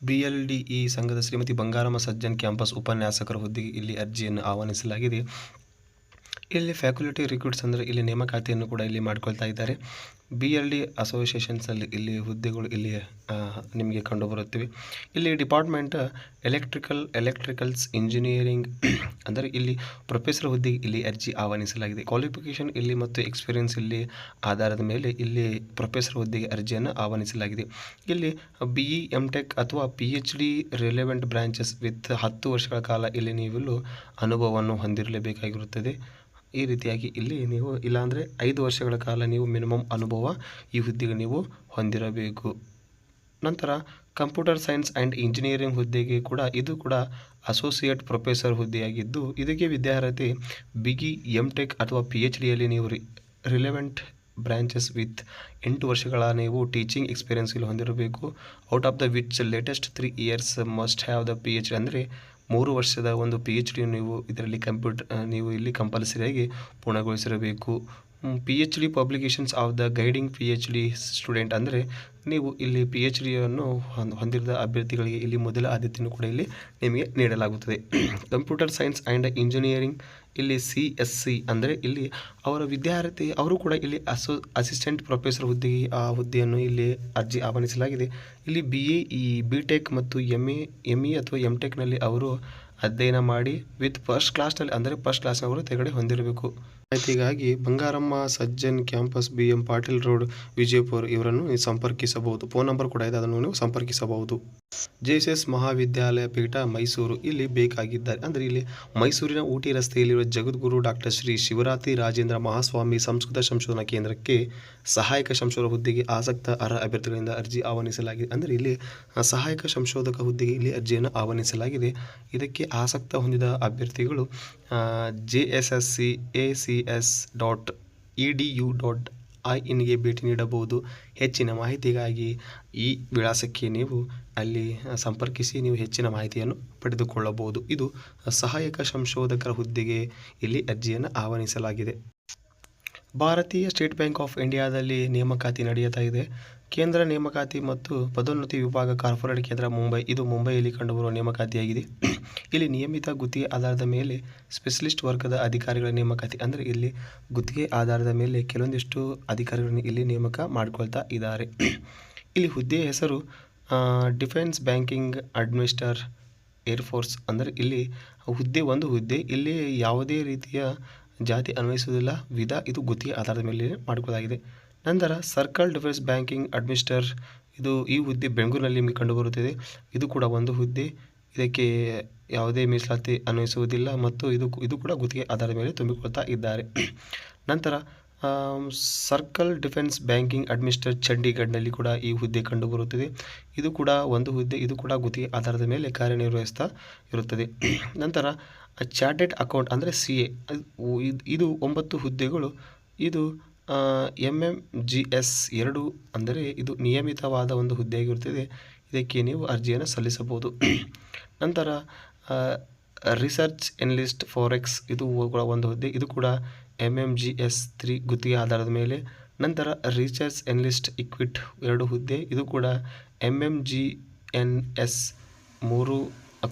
BLDE ಸಂಘದ Shrimati Bangaramma Sajjan campus ಉಪನ್ಯಾಸಕರ ಹುದ್ದೆಗೆ ಇಲ್ಲಿ ಅರ್ಜಿಯನ್ನು ಆಹ್ವಾನಿಸಲಾಗಿದೆ. ಇಲ್ಲಿ ಫ್ಯಾಕಲ್ಟಿ ರಿಕ್ರೂಟ್ಸ್ ಅಂದರೆ ಇಲ್ಲಿ ನೇಮಕಾತಿಯನ್ನು ಕೂಡ ಇಲ್ಲಿ ಮಾಡ್ಕೊಳ್ತಾ ಇದ್ದಾರೆ. ಬಿ ಎಲ್ ಡಿ ಅಸೋಸಿಯೇಷನ್ಸಲ್ಲಿ ಇಲ್ಲಿ ಹುದ್ದೆಗಳು ಇಲ್ಲಿ ನಿಮಗೆ ಕಂಡುಬರುತ್ತಿವೆ. ಇಲ್ಲಿ ಡಿಪಾರ್ಟ್ಮೆಂಟ್ ಎಲೆಕ್ಟ್ರಿಕಲ್ ಎಲೆಕ್ಟ್ರಿಕಲ್ಸ್ ಇಂಜಿನಿಯರಿಂಗ್ ಅಂದರೆ ಇಲ್ಲಿ ಪ್ರೊಫೆಸರ್ ಹುದ್ದೆಗೆ ಇಲ್ಲಿ ಅರ್ಜಿ ಆಹ್ವಾನಿಸಲಾಗಿದೆ. ಕ್ವಾಲಿಫಿಕೇಷನ್ ಇಲ್ಲಿ ಮತ್ತು ಎಕ್ಸ್ಪೀರಿಯನ್ಸ್ ಇಲ್ಲಿ ಆಧಾರದ ಮೇಲೆ ಇಲ್ಲಿ ಪ್ರೊಫೆಸರ್ ಹುದ್ದೆಗೆ ಅರ್ಜಿಯನ್ನು ಆಹ್ವಾನಿಸಲಾಗಿದೆ. ಇಲ್ಲಿ ಬಿ ಇ ಎಂ ಟೆಕ್ ಅಥವಾ P H D relevant branches with ಹತ್ತು ವರ್ಷಗಳ ಕಾಲ ಇಲ್ಲಿ ನೀವು ಅನುಭವವನ್ನು ಹೊಂದಿರಲೇಬೇಕಾಗಿರುತ್ತದೆ. ಈ ರೀತಿಯಾಗಿ ಇಲ್ಲಿ ನೀವು ಇಲ್ಲಾಂದರೆ ಐದು ವರ್ಷಗಳ ಕಾಲ ನೀವು ಮಿನಿಮಮ್ ಅನುಭವ ಈ ಹುದ್ದೆಗೆ ನೀವು ಹೊಂದಿರಬೇಕು. ನಂತರ ಕಂಪ್ಯೂಟರ್ ಸೈನ್ಸ್ ಆ್ಯಂಡ್ ಇಂಜಿನಿಯರಿಂಗ್ ಹುದ್ದೆಗೆ ಕೂಡ ಇದು ಕೂಡ ಅಸೋಸಿಯೇಟ್ ಪ್ರೊಫೆಸರ್ ಹುದ್ದೆಯಾಗಿದ್ದು, ಇದಕ್ಕೆ ವಿದ್ಯಾರ್ಹತೆ ಬಿಗಿ ಎಂ ಟೆಕ್ ಅಥವಾ ಪಿ ಎಚ್ ಡಿಯಲ್ಲಿ ನೀವು ರಿ, ರಿಲೆವೆಂಟ್ ಬ್ರಾಂಚಸ್ ವಿತ್ ಎಂಟು ವರ್ಷಗಳ ನೀವು ಟೀಚಿಂಗ್ ಎಕ್ಸ್ಪೀರಿಯನ್ಸ್ ಇಲ್ಲಿ ಹೊಂದಿರಬೇಕು. Out of the which latest three years must have the P H D ಅಂದರೆ ಮೂರು ವರ್ಷದ ಒಂದು ಪಿ ಎಚ್ ಡಿ ನೀವು ಇದರಲ್ಲಿ ಕಂಪ್ಯೂಟರ್ ನೀವು ಇಲ್ಲಿ ಕಂಪಲ್ಸರಿಯಾಗಿ ಪೂರ್ಣಗೊಳಿಸಿರಬೇಕು. P H D publications of the guiding P H D student ಅಂದರೆ ನೀವು ಇಲ್ಲಿ ಪಿ ಎಚ್ ಡಿಯನ್ನು ಹೊಂದಿರದ ಅಭ್ಯರ್ಥಿಗಳಿಗೆ ಇಲ್ಲಿ ಮೊದಲ ಆದ್ಯತೆಯನ್ನು ಕೂಡ ಇಲ್ಲಿ ನಿಮಗೆ ನೀಡಲಾಗುತ್ತದೆ. ಕಂಪ್ಯೂಟರ್ ಸೈನ್ಸ್ ಆ್ಯಂಡ್ ಇಂಜಿನಿಯರಿಂಗ್ ಇಲ್ಲಿ ಸಿ ಎಸ್ ಸಿ ಅಂದರೆ ಇಲ್ಲಿ ಅವರ ವಿದ್ಯಾರ್ಥಿ, ಅವರು ಕೂಡ ಇಲ್ಲಿ ಅಸೋ ಅಸಿಸ್ಟೆಂಟ್ ಪ್ರೊಫೆಸರ್ ಹುದ್ದೆಗೆ ಆ ಹುದ್ದೆಯನ್ನು ಇಲ್ಲಿ ಅರ್ಜಿ ಆಹ್ವಾನಿಸಲಾಗಿದೆ. ಇಲ್ಲಿ B A E B tech ಮತ್ತು ಎಂ ಎ ಎಂ ಇ ಅಥವಾ ಎಂ ಟೆಕ್ನಲ್ಲಿ ಅವರು ಅಧ್ಯಯನ ಮಾಡಿ ವಿತ್ ಫಸ್ಟ್ ಕ್ಲಾಸ್ನಲ್ಲಿ ಅಂದರೆ ಫಸ್ಟ್ ಕ್ಲಾಸ್ನವರು ತೆಗಡೆ ಹೊಂದಿರಬೇಕು. ಮಾಹಿತಿಗಾಗಿ Bangaramma Sajjan campus B M Patil road, Vijayapura ಇವರನ್ನು ಸಂಪರ್ಕಿಸಬಹುದು. ಫೋನ್ ನಂಬರ್ ಕೂಡ ಇದೆ, ಅದನ್ನು ನೀವು ಸಂಪರ್ಕಿಸಬಹುದು. ಜೆ ಎಸ್ ಎಸ್ ಮಹಾವಿದ್ಯಾಲಯ ಪೀಠ, ಮೈಸೂರು. ಇಲ್ಲಿ ಬೇಕಾಗಿದ್ದಾರೆ. ಅಂದರೆ ಇಲ್ಲಿ ಮೈಸೂರಿನ ಊಟಿ ರಸ್ತೆಯಲ್ಲಿರುವ ಜಗದ್ಗುರು ಡಾಕ್ಟರ್ ಶ್ರೀ ಶಿವರಾತ್ರಿ ರಾಜೇಂದ್ರ ಮಹಾಸ್ವಾಮಿ ಸಂಸ್ಕೃತ ಸಂಶೋಧನಾ ಕೇಂದ್ರಕ್ಕೆ ಸಹಾಯಕ ಸಂಶೋಧಕ ಹುದ್ದೆಗೆ ಆಸಕ್ತ ಅರ್ಹ ಅಭ್ಯರ್ಥಿಗಳಿಂದ ಅರ್ಜಿ ಆಹ್ವಾನಿಸಲಾಗಿದೆ. ಅಂದರೆ ಇಲ್ಲಿ ಸಹಾಯಕ ಸಂಶೋಧಕ ಹುದ್ದೆಗೆ ಇಲ್ಲಿ ಅರ್ಜಿಯನ್ನು ಆಹ್ವಾನಿಸಲಾಗಿದೆ. ಇದಕ್ಕೆ ಆಸಕ್ತ ಹೊಂದಿದ ಅಭ್ಯರ್ಥಿಗಳು J S S C A C S dot E D U dot I ಇನ್ಗೆ ಭೇಟಿ ನೀಡಬಹುದು. ಹೆಚ್ಚಿನ ಮಾಹಿತಿಗಾಗಿ ಈ ವಿಳಾಸಕ್ಕೆ ನೀವು ಅಲ್ಲಿ ಸಂಪರ್ಕಿಸಿ ನೀವು ಹೆಚ್ಚಿನ ಮಾಹಿತಿಯನ್ನು ಪಡೆದುಕೊಳ್ಳಬಹುದು. ಇದು ಸಹಾಯಕ ಸಂಶೋಧಕರ ಹುದ್ದೆಗೆ ಇಲ್ಲಿ ಅರ್ಜಿಯನ್ನು ಆಹ್ವಾನಿಸಲಾಗಿದೆ. ಭಾರತೀಯ ಸ್ಟೇಟ್ ಬ್ಯಾಂಕ್ ಆಫ್ ಇಂಡಿಯಾದಲ್ಲಿ ನೇಮಕಾತಿ ನಡೆಯುತ್ತಾ ಇದೆ. ಕೇಂದ್ರ ನೇಮಕಾತಿ ಮತ್ತು ಪದೋನ್ನತಿ ವಿಭಾಗ ಕಾರ್ಪೊರೇಟ್ ಕೇಂದ್ರ ಮುಂಬೈ, ಇದು ಮುಂಬೈಯಲ್ಲಿ ಕಂಡುಬರುವ ನೇಮಕಾತಿಯಾಗಿದೆ. ಇಲ್ಲಿ ನಿಯಮಿತ ಗುತ್ತಿಗೆ ಆಧಾರದ ಮೇಲೆ ಸ್ಪೆಷಲಿಸ್ಟ್ ವರ್ಗದ ಅಧಿಕಾರಿಗಳ ನೇಮಕಾತಿ, ಅಂದರೆ ಇಲ್ಲಿ ಗುತ್ತಿಗೆ ಆಧಾರದ ಮೇಲೆ ಕೆಲವೊಂದಿಷ್ಟು ಅಧಿಕಾರಿಗಳನ್ನು ಇಲ್ಲಿ ನೇಮಕ ಮಾಡಿಕೊಳ್ತಾ ಇದ್ದಾರೆ. ಇಲ್ಲಿ ಹುದ್ದೆಯ ಹೆಸರು ಡಿಫೆನ್ಸ್ ಬ್ಯಾಂಕಿಂಗ್ ಅಡ್ಮಿನಿಸ್ಟರ್ ಏರ್ಫೋರ್ಸ್ ಅಂದರೆ ಇಲ್ಲಿ ಹುದ್ದೆ, ಒಂದು ಹುದ್ದೆ, ಇಲ್ಲಿ ಯಾವುದೇ ರೀತಿಯ ಜಾತಿ ಅನ್ವಯಿಸುವುದಿಲ್ಲ. ವಿಧ ಇದು ಗುತ್ತಿಗೆ ಆಧಾರದ ಮೇಲೆ ಮಾಡಿಕೊಳ್ಳಲಾಗಿದೆ. ನಂತರ ಸರ್ಕಲ್ ಡಿಫೆನ್ಸ್ ಬ್ಯಾಂಕಿಂಗ್ ಅಡ್ಮಿನಿಸ್ಟರ್, ಇದು ಈ ಹುದ್ದೆ ಬೆಂಗಳೂರಿನಲ್ಲಿ ನಿಮಗೆ ಕಂಡುಬರುತ್ತದೆ. ಇದು ಕೂಡ ಒಂದು ಹುದ್ದೆ. ಇದಕ್ಕೆ ಯಾವುದೇ ಮೀಸಲಾತಿ ಅನ್ವಯಿಸುವುದಿಲ್ಲ ಮತ್ತು ಇದು ಇದು ಕೂಡ ಗುತ್ತಿಗೆ ಆಧಾರದ ಮೇಲೆ ತುಂಬಿಕೊಳ್ತಾ ಇದ್ದಾರೆ. ನಂತರ ಸರ್ಕಲ್ ಡಿಫೆನ್ಸ್ ಬ್ಯಾಂಕಿಂಗ್ ಅಡ್ಮಿನಿಸ್ಟರ್ ಚಂಡೀಗಢ್ನಲ್ಲಿ ಕೂಡ ಈ ಹುದ್ದೆ ಕಂಡುಬರುತ್ತದೆ. ಇದು ಕೂಡ ಒಂದು ಹುದ್ದೆ, ಇದು ಕೂಡ ಗುತ್ತಿಗೆ ಆಧಾರದ ಮೇಲೆ ಕಾರ್ಯನಿರ್ವಹಿಸ್ತಾ ಇರುತ್ತದೆ. ನಂತರ ಚಾರ್ಟೆಡ್ ಅಕೌಂಟ್ ಅಂದರೆ ಸಿ ಎ. ಇದು ಒಂಬತ್ತು ಹುದ್ದೆಗಳು. ಇದು ಎಂ ಎಂ ಜಿ ಎಸ್ ಎರಡು ಅಂದರೆ ಇದು ನಿಯಮಿತವಾದ ಒಂದು ಹುದ್ದೆಯಾಗಿರುತ್ತದೆ. ಇದಕ್ಕೆ ನೀವು ಅರ್ಜಿಯನ್ನು ಸಲ್ಲಿಸಬಹುದು. ನಂತರ ರಿಸರ್ಚ್ ಎನ್ಲಿಸ್ಟ್ ಫಾರೆಕ್ಸ್ ಇದು ಕೂಡ ಒಂದು ಹುದ್ದೆ. ಇದು ಕೂಡ M M G S three ಗುತ್ತಿಗೆ ಆಧಾರದ ಮೇಲೆ. ನಂತರ ರಿಸರ್ಚ್ ಎನ್ಲಿಸ್ಟ್ ಇಕ್ವಿಟ್ ಎರಡು ಹುದ್ದೆ. ಇದು ಕೂಡ M M G N S ಮೂರು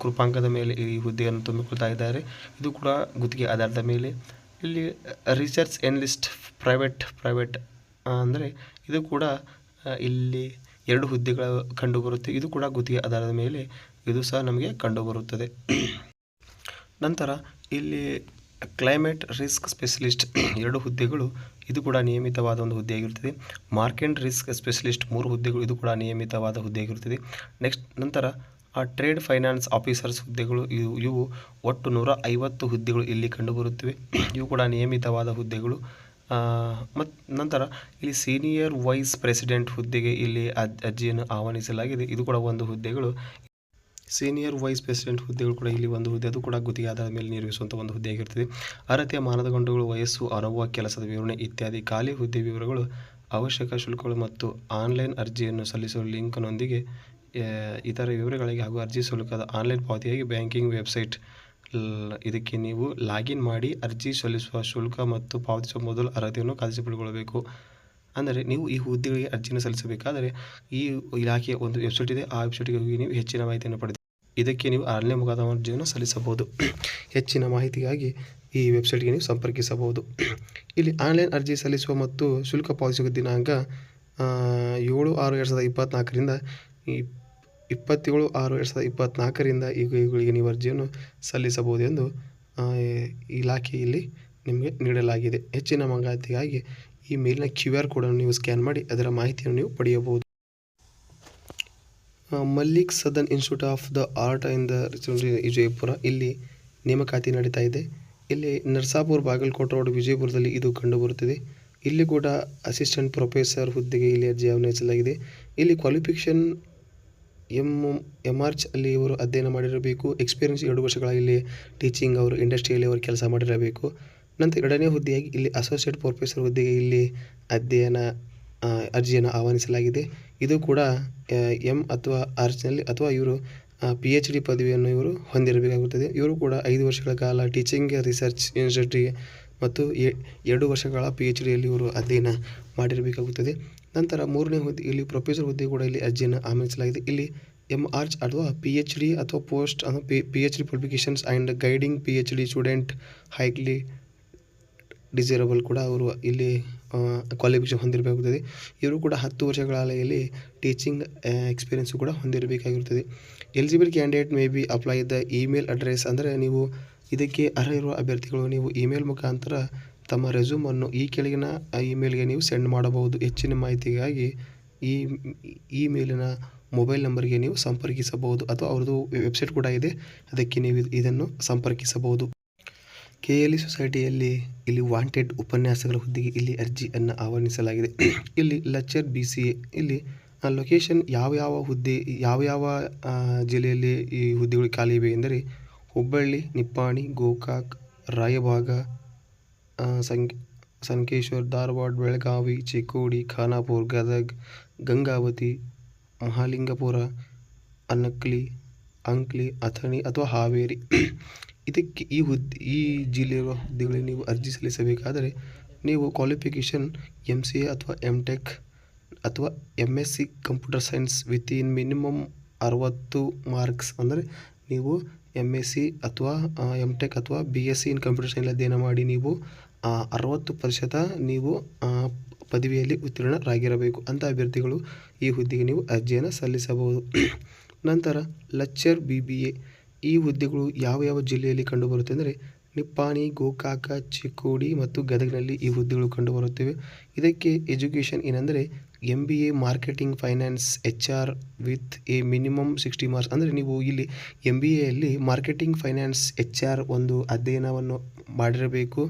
ಕೃಪಾಂಕದ ಮೇಲೆ ಈ ಹುದ್ದೆಯನ್ನು ತುಂಬಿಕೊಳ್ತಾ ಇದ್ದಾರೆ. ಇದು ಕೂಡ ಗುತ್ತಿಗೆ ಆಧಾರದ ಮೇಲೆ. ಇಲ್ಲಿ ರಿಸರ್ಚ್ ಎನ್ಲಿಸ್ಟ್ ಪ್ರೈವೇಟ್ ಪ್ರೈವೇಟ್ ಅಂದರೆ ಇದು ಕೂಡ ಇಲ್ಲಿ ಎರಡು ಹುದ್ದೆಗಳು ಕಂಡುಬರುತ್ತೆ. ಇದು ಕೂಡ ಗುತ್ತಿಗೆ ಆಧಾರದ ಮೇಲೆ. ಇದು ಸಹ ನಮಗೆ ಕಂಡುಬರುತ್ತದೆ. ನಂತರ ಇಲ್ಲಿ ಕ್ಲೈಮೇಟ್ ರಿಸ್ಕ್ ಸ್ಪೆಷಲಿಸ್ಟ್ ಎರಡು ಹುದ್ದೆಗಳು, ಇದು ಕೂಡ ನಿಯಮಿತವಾದ ಒಂದು ಹುದ್ದೆಯಾಗಿರುತ್ತದೆ. ಮಾರ್ಕೆಟ್ ರಿಸ್ಕ್ ಸ್ಪೆಷಲಿಸ್ಟ್ ಮೂರು ಹುದ್ದೆಗಳು, ಇದು ಕೂಡ ನಿಯಮಿತವಾದ ಹುದ್ದೆಯಾಗಿರುತ್ತದೆ. ನೆಕ್ಸ್ಟ್, ನಂತರ, ಆ ಟ್ರೇಡ್ ಫೈನಾನ್ಸ್ ಆಫೀಸರ್ಸ್ ಹುದ್ದೆಗಳು, ಇವು ಇವು ಒಟ್ಟು ನೂರ ಐವತ್ತು ಹುದ್ದೆಗಳು ಇಲ್ಲಿ ಕಂಡುಬರುತ್ತವೆ. ಇವು ಕೂಡ ನಿಯಮಿತವಾದ ಹುದ್ದೆಗಳು. ಮತ್ತು ನಂತರ, ಇಲ್ಲಿ ಸೀನಿಯರ್ ವೈಸ್ ಪ್ರೆಸಿಡೆಂಟ್ ಹುದ್ದೆಗೆ ಇಲ್ಲಿ ಅರ್ಜಿಯನ್ನು ಆಹ್ವಾನಿಸಲಾಗಿದೆ. ಇದು ಕೂಡ ಒಂದು ಹುದ್ದೆಗಳು. ಸೀನಿಯರ್ ವೈಸ್ ಪ್ರೆಸಿಡೆಂಟ್ ಹುದ್ದೆಗಳು ಕೂಡ ಇಲ್ಲಿ ಒಂದು ಹುದ್ದೆ. ಅದು ಕೂಡ ಗುತ್ತಿಗೆ ಆಧಾರದ ಮೇಲೆ ನಿರ್ವಹಿಸುವಂಥ ಒಂದು ಹುದ್ದೆ ಆಗಿರ್ತದೆ ಅರ್ಹತೆಯ ಮಾನದಂಡಗಳು, ವಯಸ್ಸು, ಅನುಭವ ಕೆಲಸದ ವಿವರಣೆ ಇತ್ಯಾದಿ ಖಾಲಿ ಹುದ್ದೆ ವಿವರಗಳು ಅವಶ್ಯಕ ಶುಲ್ಕಗಳು ಮತ್ತು ಆನ್ಲೈನ್ ಅರ್ಜಿಯನ್ನು ಸಲ್ಲಿಸುವ ಲಿಂಕ್ನೊಂದಿಗೆ ಇತರ ವಿವರಗಳಿಗೆ ಹಾಗೂ ಅರ್ಜಿ ಶುಲ್ಕದ ಆನ್ಲೈನ್ ಪಾವತಿಯಾಗಿ ಬ್ಯಾಂಕಿಂಗ್ ವೆಬ್ಸೈಟ್ ಇದಕ್ಕೆ ನೀವು ಲಾಗಿನ್ ಮಾಡಿ ಅರ್ಜಿ ಸಲ್ಲಿಸುವ ಶುಲ್ಕ ಮತ್ತು ಪಾವತಿಸುವ ಮೊದಲು ಅರ್ಹತೆಯನ್ನು ಖಾತರಿಸಿಕೊಳ್ಳಬೇಕು ಅಂದರೆ ನೀವು ಈ ಹುದ್ದೆಗಳಿಗೆ ಅರ್ಜಿಯನ್ನು ಸಲ್ಲಿಸಬೇಕಾದರೆ ಈ ಇಲಾಖೆಯ ಒಂದು ವೆಬ್ಸೈಟ್ ಇದೆ. ಆ ವೆಬ್ಸೈಟ್ಗೆ ಹೋಗಿ ನೀವು ಹೆಚ್ಚಿನ ಮಾಹಿತಿಯನ್ನು ಪಡೆದು ಇದಕ್ಕೆ ನೀವು ಆನ್ಲೈನ್ ಮುಖಾಂತರ ಅರ್ಜಿಯನ್ನು ಸಲ್ಲಿಸಬಹುದು. ಹೆಚ್ಚಿನ ಮಾಹಿತಿಗಾಗಿ ಈ ವೆಬ್ಸೈಟ್ಗೆ ನೀವು ಸಂಪರ್ಕಿಸಬಹುದು. ಇಲ್ಲಿ ಆನ್ಲೈನ್ ಅರ್ಜಿ ಸಲ್ಲಿಸುವ ಮತ್ತು ಶುಲ್ಕ ಪಾವತಿಸುವ ದಿನಾಂಕ ಏಳು ಆರು ಎರಡು ಸಾವಿರದ ಇಪ್ಪತ್ತ್ನಾಲ್ಕರಿಂದ ಇಪ್ಪತ್ತೇಳು ಆರು ಎರಡು ಸಾವಿರದ ಇಪ್ಪತ್ತ್ನಾಲ್ಕರಿಂದ ಇವುಗಳಿಗೆ ನೀವು ಅರ್ಜಿಯನ್ನು ಸಲ್ಲಿಸಬಹುದು ಎಂದು ಇಲಾಖೆಯಲ್ಲಿ ನಿಮಗೆ ನೀಡಲಾಗಿದೆ. ಹೆಚ್ಚಿನ ಮಾಹಿತಿಗಾಗಿ ಈ ಮೇಲಿನ ಕ್ಯೂ ಆರ್ ಕೋಡನ್ನು ನೀವು ಸ್ಕ್ಯಾನ್ ಮಾಡಿ ಅದರ ಮಾಹಿತಿಯನ್ನು ನೀವು ಪಡೆಯಬಹುದು. Mallik Sadan institute of the art in the Vijayapura, ಇಲ್ಲಿ ನೇಮಕಾತಿ ನಡೀತಾ ಇದೆ. ಇಲ್ಲಿ ನರ್ಸಾಪುರ್ ಬಾಗಲಕೋಟೆ ರೋಡ್ ವಿಜಯಪುರದಲ್ಲಿ ಇದು ಕಂಡುಬರುತ್ತಿದೆ. ಇಲ್ಲಿ ಕೂಡ ಅಸಿಸ್ಟೆಂಟ್ ಪ್ರೊಫೆಸರ್ ಹುದ್ದೆಗೆ ಇಲ್ಲಿ ಅರ್ಜಿ ಆಹ್ವಾನಿಸಲಾಗಿದೆ. ಇಲ್ಲಿ ಕ್ವಾಲಿಫಿಕೇಷನ್ ಎಂ ಎಂ ಆರ್ಚ್ ಅಲ್ಲಿ ಇವರು ಅಧ್ಯಯನ ಮಾಡಿರಬೇಕು. ಎಕ್ಸ್ಪೀರಿಯನ್ಸ್ ಎರಡು ವರ್ಷಗಳ ಇಲ್ಲಿ ಟೀಚಿಂಗ್ ಅವರು ಇಂಡಸ್ಟ್ರಿಯಲ್ಲಿ ಅವರು ಕೆಲಸ ಮಾಡಿರಬೇಕು. ನಂತರ ಎರಡನೇ ಹುದ್ದೆಯಾಗಿ ಇಲ್ಲಿ ಅಸೋಸಿಯೇಟ್ ಪ್ರೊಫೆಸರ್ ಹುದ್ದೆಗೆ ಇಲ್ಲಿ ಅಧ್ಯಯನ ಅರ್ಜಿಯನ್ನು ಆಹ್ವಾನಿಸಲಾಗಿದೆ. ಇದು ಕೂಡ ಎಂ ಅಥವಾ ಆರ್ಟ್ಸ್ನಲ್ಲಿ ಅಥವಾ ಇವರು ಪಿ ಎಚ್ ಡಿ ಪದವಿಯನ್ನು ಇವರು ಹೊಂದಿರಬೇಕಾಗುತ್ತದೆ. ಇವರು ಕೂಡ ಐದು ವರ್ಷಗಳ ಕಾಲ ಟೀಚಿಂಗ್ ರಿಸರ್ಚ್ ಇನ್ಸ್ಟಿಟ್ಯೂಟ್ಗೆ ಮತ್ತು ಎ- ಎರಡು ವರ್ಷಗಳ ಪಿ ಎಚ್ ಡಿಯಲ್ಲಿ ಇವರು ಅಧ್ಯಯನ ಮಾಡಿರಬೇಕಾಗುತ್ತದೆ. ನಂತರ ಮೂರನೇ ಹುದ್ದೆ, ಇಲ್ಲಿ ಪ್ರೊಫೆಸರ್ ಹುದ್ದೆ ಕೂಡ ಇಲ್ಲಿ ಅರ್ಜಿಯನ್ನು ಆಮಂತ್ರಿಸಲಾಗಿದೆ ಇಲ್ಲಿ ಎಂ ಆರ್ಚ್ ಅಥವಾ ಪಿ ಎಚ್ ಡಿ ಅಥವಾ post P P H D publications and guiding P H D student highly desirable ಕೂಡ ಅವರು ಇಲ್ಲಿ ಕ್ವಾಲಿಫಿಕೇಷನ್ ಹೊಂದಿರಬೇಕಾಗುತ್ತದೆ. ಇವರು ಕೂಡ ಹತ್ತು ವರ್ಷಗಳ ಹಾಲೆಯಲ್ಲಿ ಟೀಚಿಂಗ್ ಎಕ್ಸ್ಪೀರಿಯೆನ್ಸ್ ಕೂಡ ಹೊಂದಿರಬೇಕಾಗಿರುತ್ತದೆ. Eligible candidate may be apply the email address ಅಂದರೆ ನೀವು ಇದಕ್ಕೆ ಅರ್ಹ ಇರುವ ಅಭ್ಯರ್ಥಿಗಳು ನೀವು ಇಮೇಲ್ ಮುಖಾಂತರ ತಮ್ಮ ರೆಸ್ಯೂಮನ್ನು ಈ ಕೆಳಗಿನ ಇಮೇಲ್ಗೆ ನೀವು ಸೆಂಡ್ ಮಾಡಬಹುದು. ಹೆಚ್ಚಿನ ಮಾಹಿತಿಗಾಗಿ ಈ ಇಮೇಲಿನ ಮೇಲಿನ ಮೊಬೈಲ್ ನಂಬರ್ಗೆ ನೀವು ಸಂಪರ್ಕಿಸಬಹುದು ಅಥವಾ ಅವ್ರದ್ದು ವೆಬ್ಸೈಟ್ ಕೂಡ ಇದೆ. ಅದಕ್ಕೆ ನೀವು ಇದ್- ಇದನ್ನು ಸಂಪರ್ಕಿಸಬಹುದು. ಕೆ ಎಲ್ ಇ ಸೊಸೈಟಿಯಲ್ಲಿ ಇಲ್ಲಿ ವಾಂಟೆಡ್ ಉಪನ್ಯಾಸಗಳ ಹುದ್ದೆಗೆ ಇಲ್ಲಿ ಅರ್ಜಿಯನ್ನು ಆಹ್ವಾನಿಸಲಾಗಿದೆ. ಇಲ್ಲಿ ಲೆಕ್ಚರ್ ಬಿ ಸಿ ಎ, ಇಲ್ಲಿ ಲೊಕೇಶನ್ ಯಾವ ಯಾವ ಹುದ್ದೆ, ಯಾವ ಯಾವ ಜಿಲ್ಲೆಯಲ್ಲಿ ಈ ಹುದ್ದೆಗಳು ಖಾಲಿ ಇವೆ ಎಂದರೆ ಹುಬ್ಬಳ್ಳಿ, ನಿಪ್ಪಾಣಿ, ಗೋಕಾಕ್, ರಾಯಭಾಗ ಸಂಕ್ ಸಂಕೇಶ್ವರ್, ಧಾರವಾಡ, ಬೆಳಗಾವಿ, ಚಿಕ್ಕೋಡಿ, ಖಾನಾಪುರ, ಗದಗ್, ಗಂಗಾವತಿ, ಮಹಾಲಿಂಗಪುರ, ಅನಕ್ಲಿ, ಅಂಕ್ಲಿ, ಅಥಣಿ ಅಥವಾ ಹಾವೇರಿ. ಇದಕ್ಕೆ ಈ ಹುದ್ದೆ ಈ ಜಿಲ್ಲೆಯ ಹುದ್ದೆಗಳಿಗೆ ನೀವು ಅರ್ಜಿ ಸಲ್ಲಿಸಬೇಕಾದರೆ ನೀವು ಕ್ವಾಲಿಫಿಕೇಷನ್ ಎಂ ಸಿ ಎ ಅಥವಾ ಎಂ ಟೆಕ್ ಅಥವಾ M S C computer science with in minimum ಅರವತ್ತು ಮಾರ್ಕ್ಸ್ ಅಂದರೆ ನೀವು ಎಂ ಎಸ್ ಸಿ ಅಥವಾ ಎಂ ಟೆಕ್ ಅಥವಾ B S C in computer science ಅಧ್ಯಯನ ಮಾಡಿ ನೀವು ಅರವತ್ತು ಪ್ರತಿಶತ ನೀವು ಪದವಿಯಲ್ಲಿ ಉತ್ತೀರ್ಣರಾಗಿರಬೇಕು. ಅಂಥ ಅಭ್ಯರ್ಥಿಗಳು ಈ ಹುದ್ದೆಗೆ ನೀವು ಅರ್ಜಿಯನ್ನು ಸಲ್ಲಿಸಬಹುದು. ನಂತರ ಲೆಕ್ಚರ್ ಬಿ ಬಿ ಎ ಈ ಹುದ್ದೆಗಳು ಯಾವ ಯಾವ ಜಿಲ್ಲೆಯಲ್ಲಿ ಕಂಡುಬರುತ್ತೆ ಅಂದರೆ ನಿಪ್ಪಾಣಿ, ಗೋಕಾಕ, ಚಿಕ್ಕೋಡಿ ಮತ್ತು ಗದಗಿನಲ್ಲಿ ಈ ಹುದ್ದೆಗಳು ಕಂಡುಬರುತ್ತವೆ. ಇದಕ್ಕೆ ಎಜುಕೇಷನ್ ಏನಂದರೆ M B A marketing finance H R with a minimum sixty marks. ಅಂದರೆ ನೀವು ಇಲ್ಲಿ ಎಂ ಬಿ ಎಯಲ್ಲಿ ಮಾರ್ಕೆಟಿಂಗ್ ಫೈನಾನ್ಸ್ ಎಚ್ ಆರ್ ಒಂದು ಅಧ್ಯಯನವನ್ನು ಮಾಡಿರಬೇಕು.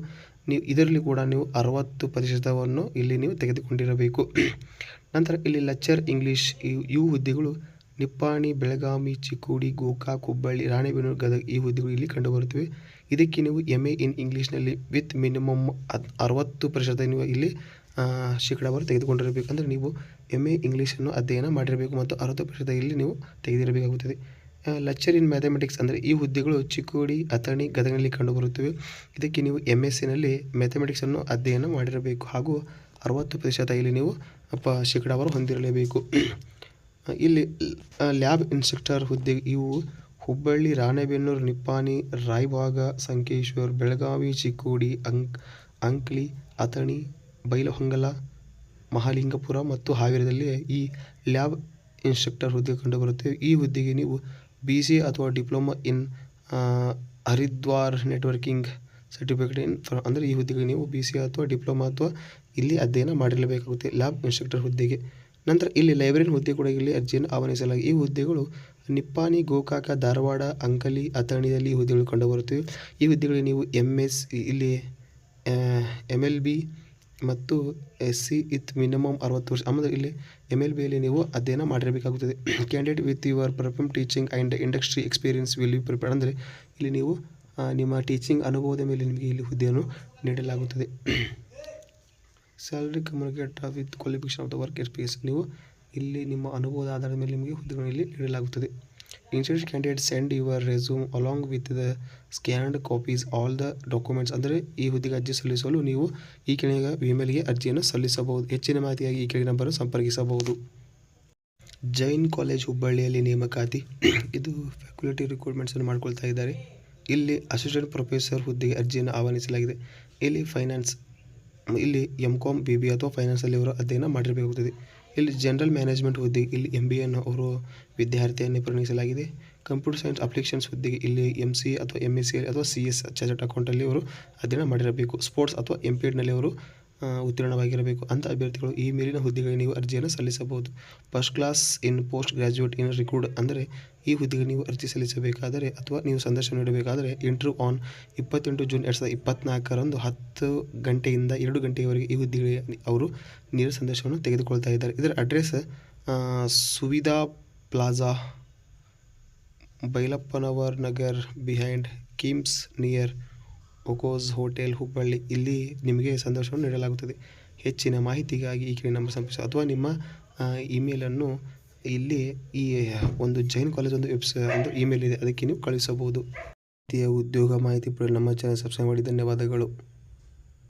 ನೀವು ಇದರಲ್ಲಿ ಕೂಡ ನೀವು ಅರವತ್ತು ಪ್ರತಿಶತವನ್ನು ಇಲ್ಲಿ ನೀವು ತೆಗೆದುಕೊಂಡಿರಬೇಕು. ನಂತರ ಇಲ್ಲಿ ಲೆಕ್ಚರ್ ಇಂಗ್ಲೀಷ್ ಇವು ಹುದ್ದೆಗಳು ನಿಪ್ಪಾಣಿ, ಬೆಳಗಾವಿ, ಚಿಕ್ಕೋಡಿ, ಗೋಕಾಕ್, ಹುಬ್ಬಳ್ಳಿ, ರಾಣೆಬೆನ್ನೂರು ಗದಗ ಈ ಹುದ್ದೆಗಳು ಇಲ್ಲಿ ಕಂಡುಬರುತ್ತವೆ. ಇದಕ್ಕೆ ನೀವು ಎಂ ಎ ಇನ್ ಇಂಗ್ಲೀಷ್ನಲ್ಲಿ ವಿತ್ ಮಿನಿಮಮ್ ಅರವತ್ತು ಪ್ರತಿಶತ ನೀವು ಇಲ್ಲಿ ಶೇಕಡಾವಾರು ತೆಗೆದುಕೊಂಡಿರಬೇಕು ಅಂದರೆ ನೀವು ಎಂ ಎ ಇಂಗ್ಲೀಷನ್ನು ಅಧ್ಯಯನ ಮಾಡಿರಬೇಕು ಮತ್ತು ಅರವತ್ತು ಪ್ರತಿಶತ ಇಲ್ಲಿ ನೀವು ತೆಗೆದಿರಬೇಕಾಗುತ್ತದೆ. ಲೆಕ್ಚರ್ ಇನ್ ಮ್ಯಾಥಮೆಟಿಕ್ಸ್ ಅಂದರೆ ಈ ಹುದ್ದೆಗಳು ಚಿಕ್ಕೋಡಿ, ಅಥಣಿ, ಗದಗನಲ್ಲಿ ಕಂಡುಬರುತ್ತವೆ. ಇದಕ್ಕೆ ನೀವು ಎಂ ಎಸ್ ಸಿನಲ್ಲಿ ಮ್ಯಾಥಮೆಟಿಕ್ಸನ್ನು ಅಧ್ಯಯನ ಮಾಡಿರಬೇಕು ಹಾಗೂ ಅರವತ್ತು ಪ್ರತಿಶತ ಇಲ್ಲಿ ನೀವು ಶೇಕಡಾವಾರು ಹೊಂದಿರಲೇಬೇಕು. ಇಲ್ಲಿ ಲ್ಯಾಬ್ ಇನ್ಸ್ಪೆಕ್ಟರ್ ಹುದ್ದೆ, ಇವು ಹುಬ್ಬಳ್ಳಿ, ರಾಣೆಬೆನ್ನೂರು, ನಿಪ್ಪಾಣಿ, ರಾಯಭಾಗ, ಸಂಕೇಶ್ವರ್, ಬೆಳಗಾವಿ, ಚಿಕ್ಕೋಡಿ, ಅಂಕ್, ಅಂಕ್ಲಿ, ಅಥಣಿ, ಬೈಲಹೊಂಗಲ, ಮಹಾಲಿಂಗಪುರ ಮತ್ತು ಹಾವೇರಿಯಲ್ಲಿ ಈ ಲ್ಯಾಬ್ ಇನ್ಸ್ಟ್ರಕ್ಟರ್ ಹುದ್ದೆ ಕಂಡುಬರುತ್ತೆ. ಈ ಹುದ್ದೆಗೆ ನೀವು ಬಿ ಸಿ ಅಥವಾ diploma in hardware networking certificate in ಅಂದರೆ ಈ ಹುದ್ದೆಗೆ ನೀವು ಬಿ ಸಿ ಅಥವಾ ಡಿಪ್ಲೊಮಾ ಅಥವಾ ಇಲ್ಲಿ ಅಧ್ಯಯನ ಮಾಡಿರಲೇಬೇಕಾಗುತ್ತೆ ಲ್ಯಾಬ್ ಇನ್ಸ್ಟ್ರಕ್ಟರ್ ಹುದ್ದೆಗೆ. ನಂತರ ಇಲ್ಲಿ ಲೈಬ್ರರಿಯನ್ ಹುದ್ದೆ ಕೂಡ ಇಲ್ಲಿ ಅರ್ಜಿಯನ್ನು ಆಹ್ವಾನಿಸಲಾಗಿದೆ. ಈ ಹುದ್ದೆಗಳು ನಿಪ್ಪಾಣಿ ಗೋಕಾಕ, ಧಾರವಾಡ, ಅಂಕಲಿ ಅಥಣಿಯಲ್ಲಿ ಈ ಹುದ್ದೆಗಳು ಕಂಡುಬರುತ್ತವೆ. ಈ ಹುದ್ದೆಗಳಿಗೆ ನೀವು ಎಂ ಎಸ್ ಇಲ್ಲಿ ಎಂ ಎಲ್ ಬಿ ಮತ್ತು ಎಸ್ ಸಿ ಇತ್ ಮಿನಿಮಮ್ ಅರವತ್ತು ವರ್ಷ. ಆಮೇಲೆ ಇಲ್ಲಿ ಎಂ ಎಲ್ ಬಿಯಲ್ಲಿ ನೀವು ಅಧ್ಯಯನ ಮಾಡಿರಬೇಕಾಗುತ್ತದೆ. Candidate with your perfume teaching and industry experience will you prepare ಅಂದರೆ ಇಲ್ಲಿ ನೀವು ನಿಮ್ಮ ಟೀಚಿಂಗ್ ಅನುಭವದ ಮೇಲೆ ನಿಮಗೆ ಇಲ್ಲಿ ಹುದ್ದೆಯನ್ನು ನೀಡಲಾಗುತ್ತದೆ. Salary communicate with qualification of the work experience ನೀವು ಇಲ್ಲಿ ನಿಮ್ಮ ಅನುಭವದ ಆಧಾರದ ಮೇಲೆ ನಿಮಗೆ ಹುದ್ದೆಗಳನ್ನು ಇಲ್ಲಿ ನೀಡಲಾಗುತ್ತದೆ. Institute candidate send your resume along with the scanned copies all the documents ಅಂದರೆ ಈ ಹುದ್ದೆಗೆ ಅರ್ಜಿ ಸಲ್ಲಿಸಲು ನೀವು ಈ ಕೆಳಗಿನ ಇಮೇಲ್ಗೆ ಅರ್ಜಿಯನ್ನು ಸಲ್ಲಿಸಬಹುದು. ಹೆಚ್ಚಿನ ಮಾಹಿತಿಯಾಗಿ ಈ ಕೆಳಗಿನ ನಂಬರ್ ಸಂಪರ್ಕಿಸಬಹುದು. ಜೈನ್ ಕಾಲೇಜ್ ಹುಬ್ಬಳ್ಳಿಯಲ್ಲಿ ನೇಮಕಾತಿ. ಇದು ಫ್ಯಾಕಲ್ಟಿ ರಿಕ್ರೂಟ್ಮೆಂಟ್ಸನ್ನು ಮಾಡ್ಕೊಳ್ತಾ ಇದ್ದಾರೆ. ಇಲ್ಲಿ ಅಸಿಸ್ಟೆಂಟ್ ಪ್ರೊಫೆಸರ್ ಹುದ್ದೆಗೆ ಅರ್ಜಿಯನ್ನು ಆಹ್ವಾನಿಸಲಾಗಿದೆ. ಇಲ್ಲಿ ಫೈನಾನ್ಸ್ ಇಲ್ಲಿ ಎಂ ಕಾಮ್ ಬಿ ಬಿ ಅಥವಾ ಫೈನಾನ್ಸಲ್ಲಿ ಅವರು ಅಧ್ಯಯನ ಮಾಡಿರಬೇಕಾಗುತ್ತದೆ. ಇಲ್ಲಿ ಜನರಲ್ ಮ್ಯಾನೇಜ್ಮೆಂಟ್ ಹುದ್ದೆಗೆ ಇಲ್ಲಿ ಎಂ ಬಿ ಎನ್ನು ಅವರು ವಿದ್ಯಾರ್ಥಿಯನ್ನು ಪರಿಗಣಿಸಲಾಗಿದೆ. ಕಂಪ್ಯೂಟರ್ ಸೈನ್ಸ್ ಅಪ್ಲಿಕೇಶನ್ಸ್ ಹುದ್ದೆಗೆ ಇಲ್ಲಿ ಎಂ ಸಿ ಅಥವಾ ಎಂ ಎಸ್ ಸಿ ಅಥವಾ ಸಿ ಎಸ್ ಚಾರ್ಟೆಡ್ ಅಕೌಂಟಲ್ಲಿ ಅವರು ಅಧ್ಯಯನ ಮಾಡಿರಬೇಕು. ಸ್ಪೋರ್ಟ್ಸ್ ಅಥವಾ ಎಂ ಪಿ ಎಡ್ನಲ್ಲಿ ಅವರು ಉತ್ತೀರ್ಣವಾಗಿರಬೇಕು ಅಂಥ ಅಭ್ಯರ್ಥಿಗಳು ಈ ಮೇಲಿನ ಹುದ್ದೆಗಳಿಗೆ ನೀವು ಅರ್ಜಿಯನ್ನು ಸಲ್ಲಿಸಬಹುದು. First class in post graduate in recruit ಅಂದರೆ ಈ ಹುದ್ದೆಗೆ ನೀವು ಅರ್ಜಿ ಸಲ್ಲಿಸಬೇಕಾದರೆ ಅಥವಾ ನೀವು ಸಂದರ್ಶನ ನೀಡಬೇಕಾದರೆ ಇಂಟರ್ವ್ಯೂ ಆನ್ ಇಪ್ಪತ್ತೆಂಟು ಜೂನ್ ಎರಡು ಸಾವಿರದ ಇಪ್ಪತ್ತ್ನಾಲ್ಕರಂದು ಹತ್ತು ಗಂಟೆಯಿಂದ ಎರಡು ಗಂಟೆಯವರೆಗೆ ಈ ಹುದ್ದೆಗಳಿಗೆ ಅವರು ನೇರ ಸಂದರ್ಶನವನ್ನು ತೆಗೆದುಕೊಳ್ತಾ ಇದ್ದಾರೆ. ಇದರ address Suvidha plaza, Bailappanavar Nagar behind KIMS near Okos hotel Hubballi ಇಲ್ಲಿ ನಿಮಗೆ ಸಂದರ್ಶನ ನೀಡಲಾಗುತ್ತದೆ. ಹೆಚ್ಚಿನ ಮಾಹಿತಿಗಾಗಿ ಈ ಕೆಳಗೆ ನಂಬರ್ ಸಂಪರ್ಕಿಸಿ. ಅಥವಾ ನಿಮ್ಮ ಇಮೇಲನ್ನು ಇಲ್ಲಿ ಈ, ಒಂದು ಜೈನ್ ಕಾಲೇಜ್ ಒಂದು ವೆಬ್ಸ ಒಂದು ಇಮೇಲ್ ಇದೆ. ಅದಕ್ಕೆ ನೀವು ಕಳುಹಿಸಬಹುದು ರೀತಿಯ ಉದ್ಯೋಗ ಮಾಹಿತಿ ಪಡೆಯಲು ನಮ್ಮ ಚಾನಲ್ ಸಬ್ಸ್ಕ್ರೈಬ್ ಮಾಡಿ. ಧನ್ಯವಾದಗಳು.